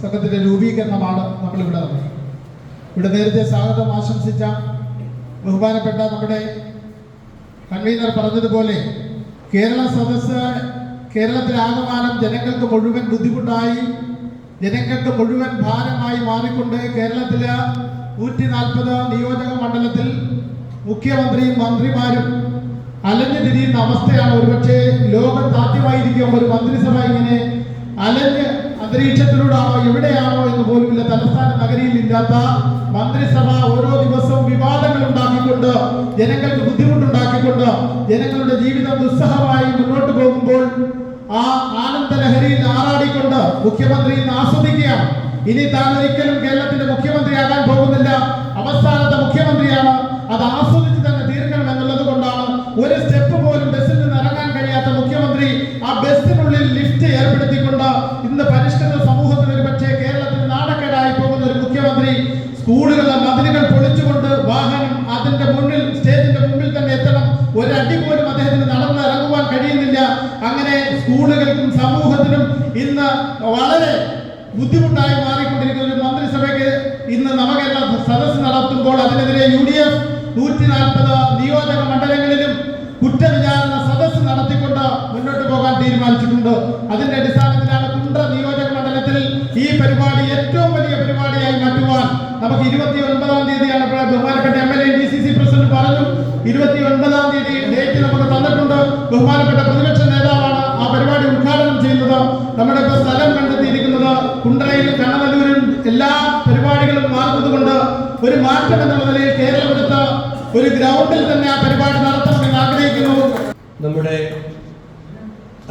സംഘത്തിന്റെ രൂപീകരണമാണ് നമ്മളിവിടെ നടന്നത്. ഇവിടെ നേരത്തെ സ്വാഗതം ആശംസിച്ച ബഹുമാനപ്പെട്ട നമ്മുടെ കൺവീനർ പറഞ്ഞതുപോലെ കേരള സദസ്സ് കേരളത്തിലാകമാനം ജനങ്ങൾക്ക് മുഴുവൻ ബുദ്ധിമുട്ടായി ജനങ്ങൾക്ക് മുഴുവൻ ഭാരമായി മാറിക്കൊണ്ട് കേരളത്തിലെ നൂറ്റി നാൽപ്പത് നിയോജക മണ്ഡലത്തിൽ മുഖ്യമന്ത്രിയും മന്ത്രിമാരും അലഞ്ഞു തിരിയുന്ന അവസ്ഥയാണ് ഒരുപക്ഷെ ലോകത്താദ്യമായിരിക്കും ഒരു മന്ത്രിസഭ ഇങ്ങനെ അലഞ്ഞ് അന്തരീക്ഷത്തിലൂടാണോ എവിടെയാണോ എന്ന് പോലുമില്ല തലസ്ഥാന നഗരിയിൽ ഇല്ലാത്ത മന്ത്രിസഭ ഓരോ ദിവസവും വിവാദങ്ങൾ ഉണ്ടാക്കിക്കൊണ്ട് ജനങ്ങൾക്ക് ബുദ്ധിമുട്ടുണ്ടാക്കിക്കൊണ്ട് ജനങ്ങളുടെ ജീവിതം ദുസ്സഹമായി മുന്നോട്ട് പോകുമ്പോൾ ആ ആനന്ദ ലഹരിയിൽ ആറാടിക്കൊണ്ട് മുഖ്യമന്ത്രി ഇന്ന് ആസ്വദിക്കുകയാണ്. ഇനി താൻ ഒരിക്കലും കേരളത്തിന്റെ മുഖ്യമന്ത്രിയാകാൻ പോകുന്നില്ല. അവസാനത്തെ മുഖ്യമന്ത്രിയാണ്. അത് ആസ്വദിച്ച് തന്നെ സ്കൂളുകളിലെ മതിലുകൾ പൊളിച്ചുകൊണ്ട് വാഹനം അതിന്റെ മുന്നിൽ സ്റ്റേജിന്റെ മുമ്പിൽ തന്നെ എത്തണം. ഒരു അടി പോലും അദ്ദേഹത്തിന് നടന്ന് ഇറങ്ങുവാൻ കഴിയുന്നില്ല. അങ്ങനെ സ്കൂളുകൾക്കും സമൂഹത്തിനും ഇന്ന് വളരെ ബുദ്ധിമുട്ടായി മാറിക്കൊണ്ടിരിക്കുന്ന ഒരു മന്ത്രിസഭയ്ക്ക് ഇന്ന് നവകേരള സദസ് നടത്തുമ്പോൾ അതിനെതിരെ യു ഡി എഫ് നൂറ്റി നാൽപ്പത് നിയോജക മണ്ഡലങ്ങളിലും കുറ്റവിചാരണ സദസ് നടത്തിക്കൊണ്ട് മുന്നോട്ട് പോകാൻ തീരുമാനിച്ചിട്ടുണ്ട്. അതിന്റെ അടിസ്ഥാനത്തിലാണ് കുണ്ട നിയോജക മണ്ഡലത്തിൽ ഈ പരിപാടി ഏറ്റവും വലിയ പരിപാടിയായി മാറ്റുവാൻ നമുക്ക് ഇരുപത്തി ഒൻപതാം തീയതിയാണ് ബഹുമാനപ്പെട്ട M L A D C C president പറഞ്ഞു. ഇരുപത്തി ഒൻപതാം തീയതി ഡേറ്റ് നമുക്ക് തന്നിട്ടുണ്ട്. ബഹുമാനപ്പെട്ട പ്രതിപക്ഷ നേതാവാണ് ആ പരിപാടി ഉദ്ഘാടനം ചെയ്യുന്നത്. നമ്മുടെ ഇപ്പോൾ സ്ഥലം കണ്ടെത്തിയിരിക്കുന്നത് കുണ്ടറയിൽ കണ്ണനല്ലൂരിലും എല്ലാ പരിപാടികളും മാറുന്നതുകൊണ്ട് ഒരു മാറ്റം എന്ന നിലയിൽ കേരളം ഒരു ഗ്രൗണ്ടിൽ തന്നെ ആ പരിപാടി നടത്തണമെന്ന് ആഗ്രഹിക്കുന്നു. നമ്മുടെ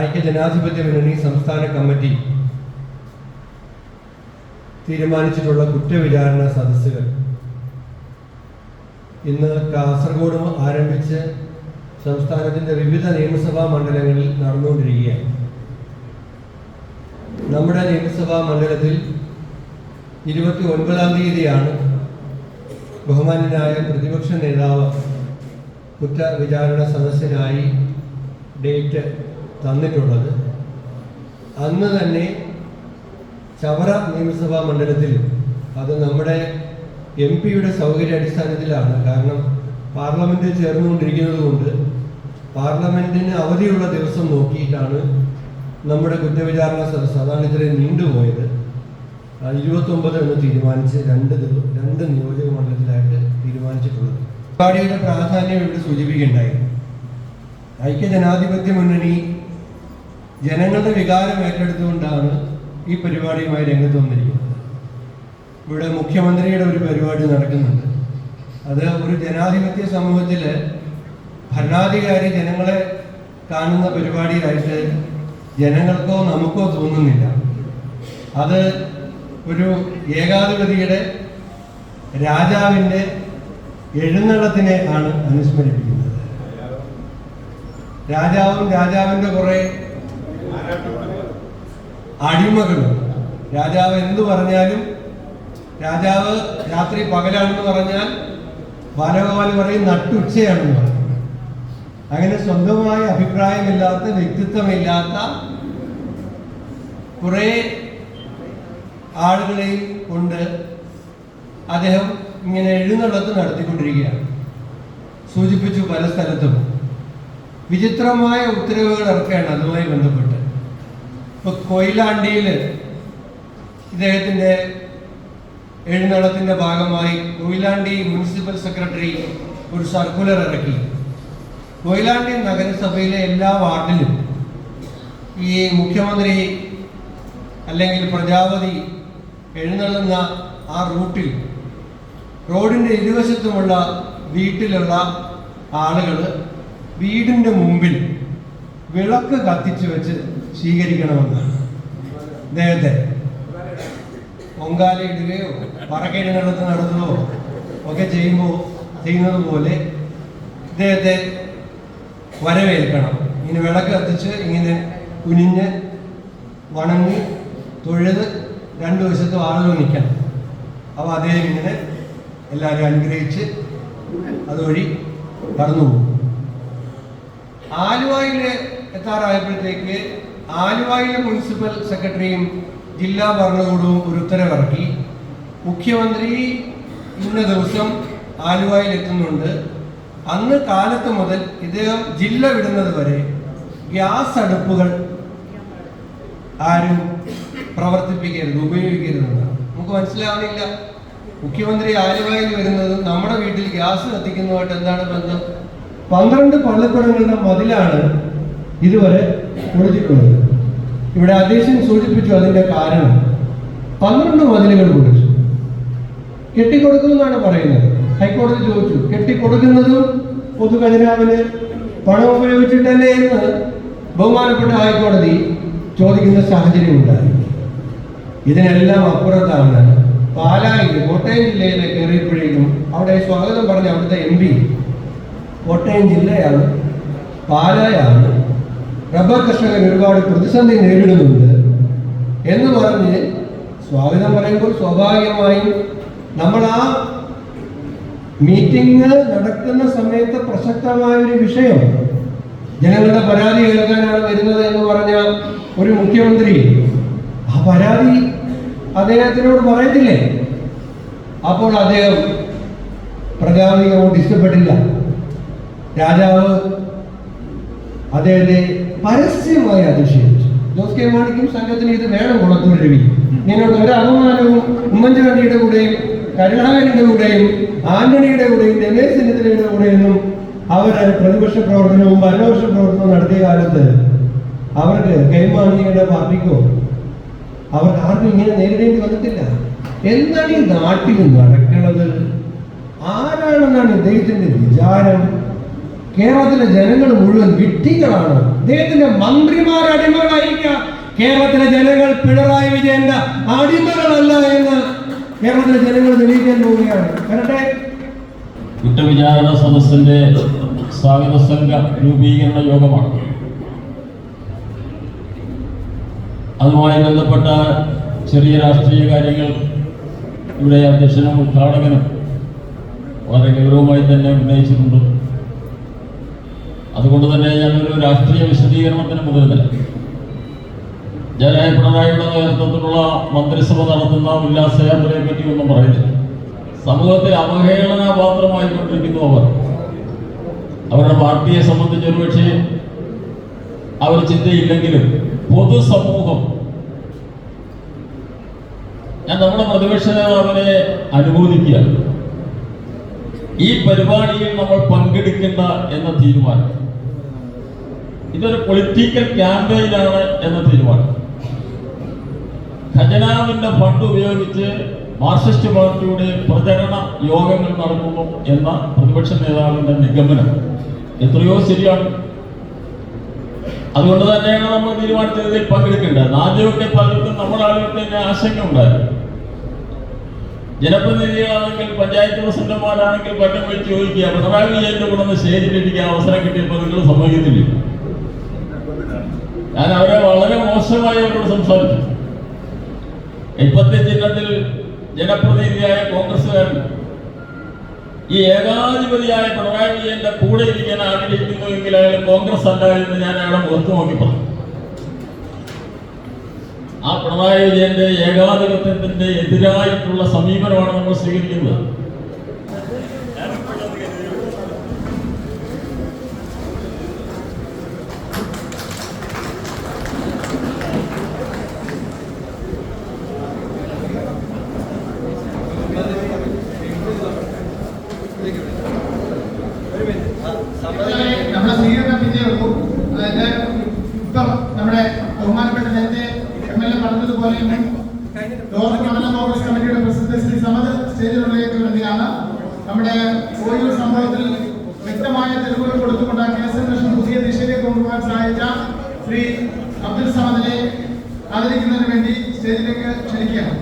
ഐക്യ ജനാധിപത്യ മുന്നണി സംസ്ഥാന കമ്മിറ്റി തീരുമാനിച്ചിട്ടുള്ള കുറ്റവിചാരണ സദസ്സുകൾ. ഇന്ന് കാസർഗോഡ് ആരംഭിച്ച് സംസ്ഥാനത്തിന്റെ വിവിധ നിയമസഭാ മണ്ഡലങ്ങളിൽ നടന്നുകൊണ്ടിരിക്കുകയാണ്. നമ്മുടെ നിയമസഭാ മണ്ഡലത്തിൽ ഇരുപത്തി ഒൻപതാം തീയതിയാണ് ബഹുമാന്യനായ പ്രതിപക്ഷ നേതാവ് കുറ്റവിചാരണ സദസ്സിനായി ഡേറ്റ് തന്നിട്ടുള്ളത്. അന്ന് തന്നെ ചവറ നിയമസഭാ മണ്ഡലത്തിൽ അത് നമ്മുടെ എം പിയുടെ സൗകര്യ അടിസ്ഥാനത്തിലാണ്. കാരണം പാർലമെന്റിൽ ചേർന്നുകൊണ്ടിരിക്കുന്നത് കൊണ്ട് പാർലമെന്റിന് അവധിയുള്ള ദിവസം നോക്കിയിട്ടാണ് നമ്മുടെ കുറ്റവിചാരണ സദസ്സ്. അതാണ് ഇത്രയും നീണ്ടുപോയത്. ഇരുപത്തൊമ്പത് എന്ന് തീരുമാനിച്ച് രണ്ട് ദിവസം രണ്ട് നിയോജക മണ്ഡലത്തിലായിട്ട് തീരുമാനിച്ചിട്ടുള്ളത്. പരിപാടിയുടെ പ്രാധാന്യം ഇവിടെ ഐക്യ ജനാധിപത്യ മുന്നണി ജനങ്ങളുടെ വികാരം ഏറ്റെടുത്തുകൊണ്ടാണ് ഈ പരിപാടിയുമായി രംഗത്ത് വന്നിരിക്കുന്നത് ഇവിടെ മുഖ്യമന്ത്രിയുടെ ഒരു പരിപാടി നടക്കുന്നുണ്ട്. അത് ഒരു ജനാധിപത്യ സമൂഹത്തിൽ ഭരണാധികാരി ജനങ്ങളെ കാണുന്ന പരിപാടിയിലായിട്ട് ജനങ്ങൾക്കോ നമുക്കോ തോന്നുന്നില്ല. അത് ഒരു ഏകാധിപതിയുടെ രാജാവിന്റെ എഴുന്നള്ളത്തിനെ ആണ് അനുസ്മരിപ്പിക്കുന്നത്. രാജാവും രാജാവിന്റെ കുറെ അടിമകളും. രാജാവ് എന്തു പറഞ്ഞാലും രാജാവ് രാത്രി പകലാണെന്ന് പറഞ്ഞാൽ ബാലഗോപാൽ പറയും നട്ടുച്ചയാണെന്ന് പറയും അങ്ങനെ സ്വന്തമായ അഭിപ്രായമില്ലാത്ത വ്യക്തിത്വമില്ലാത്ത കുറെ ആളുകളെയും കൊണ്ട് അദ്ദേഹം ഇങ്ങനെ എഴുന്നള്ളത്ത് നടത്തിക്കൊണ്ടിരിക്കുകയാണ്. സൂചിപ്പിച്ചു പല സ്ഥലത്തും. വിചിത്രമായ ഉത്തരവുകൾ ഇറക്കുകയാണ് അതുമായി ബന്ധപ്പെട്ട്. ഇപ്പൊ കൊയിലാണ്ടിയിൽ ഇദ്ദേഹത്തിന്റെ എഴുന്നള്ളത്തിന്റെ ഭാഗമായി കൊയിലാണ്ടി മുനിസിപ്പൽ സെക്രട്ടറി ഒരു സർക്കുലർ ഇറക്കി. കൊയിലാണ്ടി നഗരസഭയിലെ എല്ലാ വാർഡിലും ഈ മുഖ്യമന്ത്രി അല്ലെങ്കിൽ പ്രജാപതി എഴുന്നള്ളുന്ന ആ റൂട്ടിൽ റോഡിന്റെ ഇരുവശത്തുമുള്ള വീട്ടിലുള്ള ആളുകൾ വീടിന്റെ മുമ്പിൽ വിളക്ക് കത്തിച്ചു വെച്ച് സ്വീകരിക്കണമെന്നാണ് അദ്ദേഹത്തെ പൊങ്കാല ഇടുകയോ പറക്കെഴുന്നള്ളത്ത് നടത്തുകയോ ഒക്കെ ചെയ്യുമ്പോൾ ചെയ്യുന്നത് പോലെ ഇദ്ദേഹത്തെ വരവേൽക്കണം. ഇങ്ങനെ വിളക്ക് കത്തിച്ച് ഇങ്ങനെ കുനിഞ്ഞ് വണങ്ങി തൊഴുത് രണ്ടു വശത്തും ആളുകൾ നിൽക്കണം. അപ്പോൾ അദ്ദേഹം ഇങ്ങനെ എല്ലാവരും അനുഗ്രഹിച്ച് അതുവഴി കടന്നു പോകും ആലുവയിൽ എത്താറായപ്പോഴത്തേക്ക് ആലുവയിലെ മുനിസിപ്പൽ സെക്രട്ടറിയും ജില്ലാ ഭരണകൂടവും ഒരു ഉത്തരവിറക്കി. മുഖ്യമന്ത്രി ഇന്ന ദിവസം ആലുവയിൽ എത്തുന്നുണ്ട് അന്ന് കാലത്ത് മുതൽ ഇദ്ദേഹം ജില്ല വിടുന്നത് വരെ ഗ്യാസ് അടുപ്പുകൾ ആരും പ്രവർത്തിപ്പിക്കരുത് ഉപയോഗിക്കരുതെന്നാണ്. നമുക്ക് മനസ്സിലാവുന്നില്ല മുഖ്യമന്ത്രി ആലുവയിൽ വരുന്നത് നമ്മുടെ വീട്ടിൽ ഗ്യാസ് കത്തിക്കുന്നതുമായിട്ട് എന്താണ് ബന്ധം? പന്ത്രണ്ട് പള്ളിക്കുടങ്ങളുടെ മതിലാണ് ഇതുവരെ കൊടുത്തിട്ടുള്ളത് ഇവിടെ അധ്യക്ഷൻ സൂചിപ്പിച്ചു അതിന്റെ കാരണം. പന്ത്രണ്ട് മതിലുകൾ കൊടുത്തു കെട്ടിക്കൊടുക്കുമെന്നാണ് പറയുന്നത്. ഹൈക്കോടതി ചോദിച്ചു കെട്ടിക്കൊടുക്കുന്നതും പൊതു ഖജനാവിന് പണം ഉപയോഗിച്ചിട്ടല്ലേ എന്ന് ബഹുമാനപ്പെട്ട ഹൈക്കോടതി ചോദിക്കുന്ന സാഹചര്യം ഉണ്ടായി. ഇതിനെല്ലാം അപ്പുറത്താണ് പാലായിൽ കോട്ടയം ജില്ലയിലെ കയറിയപ്പോഴേക്കും അവിടെ സ്വാഗതം പറഞ്ഞ അവിടുത്തെ എം പി. കോട്ടയം ജില്ലയാണ് പാലായാണ് റബ്ബർ കർഷകർ ഒരുപാട് പ്രതിസന്ധി നേരിടുന്നുണ്ട് എന്ന് പറഞ്ഞ് സ്വാഗതം പറയുമ്പോൾ സ്വാഭാവികമായും നമ്മൾ ആ മീറ്റിംഗ് നടക്കുന്ന സമയത്ത് പ്രസക്തമായ ഒരു വിഷയം. ജനങ്ങളുടെ പരാതി കേൾക്കാനാണ് വരുന്നത് എന്ന് പറഞ്ഞ ഒരു മുഖ്യമന്ത്രി. ആ പരാതി അദ്ദേഹത്തിനോട് പറയത്തില്ലേ? അപ്പോൾ അദ്ദേഹം പ്രജാതികളോട് അങ്ങോട്ട് ഇഷ്ടപ്പെട്ടില്ല. രാജാവ് അദ്ദേഹത്തെ പരസ്യമായി അധിക്ഷേപിച്ചു ജോസ് കെ മാണിക്കും സംഘത്തിന് ഇത് വേണം കുളത്തൂർ രവി നിന്നോട് ഒരു അപമാനവും ഉമ്മൻചാണ്ടിയുടെ കൂടെയും കരുണാകരന്റെ കൂടെയും ആന്റണിയുടെ കൂടെയും രമേശ് ചെന്നിത്തലയുടെ കൂടെയൊന്നും അവർ പ്രതിപക്ഷ പ്രവർത്തനവും ഭരണപക്ഷ പ്രവർത്തനവും നടത്തിയ കാലത്ത് അവർക്ക് കൈമാണിയുടെ പാർട്ടിക്കോ അവർക്ക് ആർക്കും ഇങ്ങനെ നേരിടേണ്ടി വന്നിട്ടില്ല. എന്താണ് ഈ നാട്ടിൽ നടക്കുന്നത്? ആരാണെന്നാണ് ഇദ്ദേഹത്തിന്റെ വിചാരം? കേരളത്തിലെ ജനങ്ങൾ മുഴുവൻ വിഡ്ഢികളാണ്. അദ്ദേഹത്തിന്റെ മന്ത്രിമാർ അടിമകളായിരിക്കാം കേരളത്തിലെ ജനങ്ങൾ പിണറായി വിജയന്റെ അടിമകളല്ല എന്ന് കേരളത്തിലെ ജനങ്ങൾ തെളിയിക്കാൻ പോവുകയാണ്. വരട്ടെ. കുറ്റവിചാരണ സദസ്സിന്റെ സ്വാഗത സംഘ രൂപീകരണ യോഗമാണ്. അതുമായി ബന്ധപ്പെട്ട ചെറിയ രാഷ്ട്രീയ കാര്യങ്ങൾ ഇവിടെ അധ്യക്ഷനും ഉദ്ഘാടകനും വളരെ ഗൗരവമായി തന്നെ ഉന്നയിച്ചിട്ടുണ്ട്. അതുകൊണ്ട് തന്നെ ഞാനൊരു രാഷ്ട്രീയ വിശദീകരണത്തിന് മുതിരുന്നില്ല ജനായ പിണറായിയുടെ നേതൃത്വത്തിലുള്ള മന്ത്രിസഭ നടത്തുന്ന ഉല്ലാസയാത്രയെ പറ്റി ഒന്നും പറയുന്നില്ല സമൂഹത്തിൽ അവഹേളനാപാത്രമായിക്കൊണ്ടിരിക്കുന്നു അവർ. അവരുടെ പാർട്ടിയെ സംബന്ധിച്ച് ഒരുപക്ഷെ അവർ ചിന്തയില്ലെങ്കിലും പൊതുസമൂഹം ഞാൻ നമ്മുടെ പ്രതിപക്ഷ നേതാവിനെ അനുമോദിക്കുക ഈ പരിപാടിയിൽ നമ്മൾ പങ്കെടുക്കേണ്ട എന്ന തീരുമാനം. ഇതൊരു പൊളിറ്റിക്കൽ ക്യാമ്പയിനാണ് എന്ന തീരുമാനം. ഖജനാവിന്റെ ഫണ്ട് ഉപയോഗിച്ച് മാർക്സിസ്റ്റ് പാർട്ടിയുടെ പ്രചരണ യോഗങ്ങൾ നടക്കുന്നു എന്ന പ്രതിപക്ഷ നേതാവിന്റെ നിഗമനം എത്രയോ ശരിയാണ്. അതുകൊണ്ട് തന്നെയാണ് നമ്മൾ തീരുമാനത്തിൽ പങ്കെടുക്കേണ്ടത്. ആദ്യമൊക്കെ പലർക്കും നമ്മുടെ ആളുകൾക്ക് തന്നെ ആശങ്ക ഉണ്ടായിരുന്നു ജനപ്രതിനിധികളാണെങ്കിൽ പഞ്ചായത്ത് പ്രസിഡന്റുമാരാണെങ്കിൽ പറ്റും വെച്ച് ചോദിക്കുക പിണറായി വിജയന്റെ കൂടെ സ്റ്റേജിലിരിക്കാൻ അവസരം കിട്ടിയപ്പോൾ നിങ്ങൾ സമ്മതിക്കുന്നില്ല ഞാൻ അവരെ വളരെ മോശമായി അവരോട് സംസാരിച്ചു. ഇപ്പത്തെ ചിഹ്നത്തിൽ ജനപ്രതിനിധിയായ കോൺഗ്രസ്സുകാരൻ ഈ ഏകാധിപതിയായ പിണറായി വിജയന്റെ കൂടെ ഇരിക്കാൻ ആഗ്രഹിക്കുന്നു എങ്കിൽ അയാൾ കോൺഗ്രസ് അല്ല എന്ന് ഞാൻ അയാളെ മുഖത്ത് നോക്കി പറഞ്ഞു. ആ പിണറായി വിജയന്റെ ഏകാധിപത്യത്തിന്റെ എതിരായിട്ടുള്ള സമീപനമാണ് നമ്മൾ സ്വീകരിക്കുന്നത് നമ്മുടെ സ്വീകരണം പിന്നെ ഉള്ളൂ അതായത് ഇപ്പം നമ്മുടെ ബഹുമാനപ്പെട്ട നേരത്തെ എം എൽ എ പറഞ്ഞതുപോലെ ലോകത്ത് മണ്ഡലം കോൺഗ്രസ് കമ്മിറ്റിയുടെ പ്രസിഡന്റ് ശ്രീ സമദ് വേണ്ടിയാണ് നമ്മുടെ ഓരോ സംഭവത്തിൽ വ്യക്തമായ തെളിവുകൾ കൊടുത്തുകൊണ്ട് ആ കേസ് അന്വേഷണം പുതിയ ദിശയിലേക്ക് കൊണ്ടുപോകാൻ സഹായിച്ച ശ്രീ അബ്ദുൽ സമദിനെ ആദരിക്കുന്നതിന് വേണ്ടി സ്റ്റേജിലേക്ക് ക്ഷണിക്കുകയാണ്.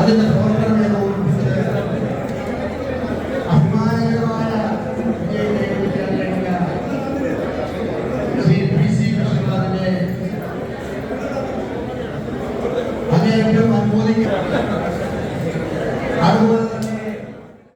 ಅದನ್ನು